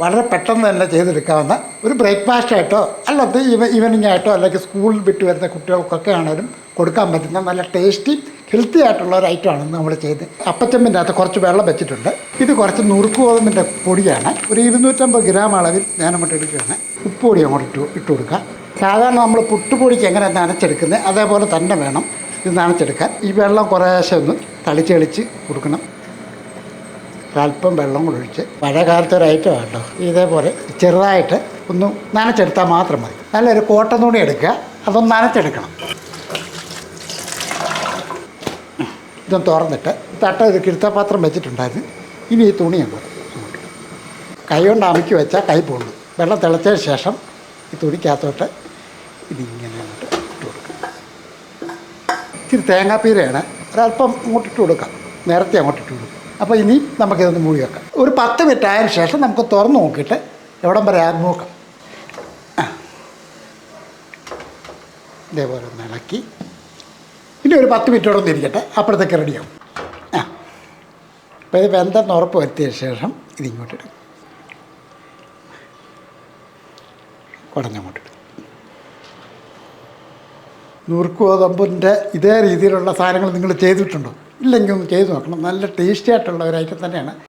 വളരെ പെട്ടെന്ന് തന്നെ ചെയ്തെടുക്കാവുന്ന ഒരു ബ്രേക്ക്ഫാസ്റ്റ് ആയിട്ടോ അല്ലാതെ ഈവ ഈവനിങ് ആയിട്ടോ അല്ലെങ്കിൽ സ്കൂളിൽ വിട്ട് വരുന്ന കുട്ടികൾക്കൊക്കെ ആണെങ്കിലും കൊടുക്കാൻ പറ്റുന്ന നല്ല ടേസ്റ്റി ഹെൽത്തി ആയിട്ടുള്ള ഒരു ഐറ്റം ഐറ്റമാണ് നമ്മൾ ചെയ്ത് അപ്പച്ചമ്പിന്റെ അകത്ത് കുറച്ച് വെള്ളം വെച്ചിട്ടുണ്ട്. ഇത് കുറച്ച് നുറുക്ക് ഗോതമ്പിന്റെ പൊടിയാണ്. ഒരു ഇരുന്നൂറ്റമ്പത് ഗ്രാം അളവിൽ ഞാൻ അങ്ങോട്ട് എടുക്കുകയാണ്. ഉപ്പുപൊടി അങ്ങോട്ട് ഇട്ട് ഇട്ട് കൊടുക്കുക. സാധാരണ നമ്മൾ പുട്ടുപൊടിക്ക് എങ്ങനെ നനച്ചെടുക്കുന്നത് അതേപോലെ തന്നെ വേണം ഇത് നനച്ചെടുക്കാൻ. ഈ വെള്ളം കുറേശ്ശെ ഒന്ന് തളിച്ച് കൊടുക്കണം. ഒരല്പം വെള്ളം കൂടെ ഒഴിച്ച് മഴക്കാലത്ത് ഒരു ഐറ്റം കേട്ടോ. ഇതേപോലെ ചെറുതായിട്ട് ഒന്ന് നനച്ചെടുത്താൽ മാത്രം മതി. നല്ലൊരു കോട്ടൻ തുണി എടുക്കുക. അതൊന്ന് നനച്ചെടുക്കണം. ഇതൊന്ന് തുറന്നിട്ട് തട്ട ഇത് കിഴുത്തപാത്രം വെച്ചിട്ടുണ്ടായിരുന്നു. ഇനി ഈ തുണി ഉണ്ട് അങ്ങോട്ട് കൈ കൊണ്ട് അമുക്കി വെച്ചാൽ കൈ പോകുന്നു വെള്ളം തിളച്ചതിന് ശേഷം ഈ തുണിക്കകത്തോട്ട് ഇതിങ്ങനെ അങ്ങോട്ട് ഇട്ട് കൊടുക്കുക ഇച്ചിരി തേങ്ങാപ്പീരയാണ്. ഒരല്പം അങ്ങോട്ടിട്ട് കൊടുക്കാം. നേരത്തെ അങ്ങോട്ടിട്ട് കൊടുക്കും. അപ്പോൾ ഇനി നമുക്കിതൊന്ന് മൂടി വെക്കാം. ഒരു പത്ത് മിനിറ്റ് ആയതിനു ശേഷം നമുക്ക് തുറന്ന് നോക്കിയിട്ട് എവിടെ വരെ നോക്കാം. ഇതേപോലെ ഒന്ന് ഇളക്കി. ഇനി ഒരു പത്ത് മിനിറ്റോടെ ഒന്ന് ഇരിക്കട്ടെ. അപ്പോഴത്തേക്ക് റെഡിയാവും ആ. അപ്പോൾ ഇത് വെന്തെന്ന് ഉറപ്പ് വരുത്തിയ ശേഷം ഇതിങ്ങോട്ട് ഇടും. കുടഞ്ഞങ്ങോട്ട് ഇടും നുറുക്ക് ഗോതമ്പിന്റെ ഇതേ രീതിയിലുള്ള സാധനങ്ങൾ നിങ്ങൾ ചെയ്തിട്ടുണ്ടോ? ഇല്ലെങ്കിൽ ഒന്ന് ചെയ്ത് നോക്കണം. നല്ല ടേസ്റ്റി ആയിട്ടുള്ള ഒരു ഐറ്റം തന്നെയാണ്.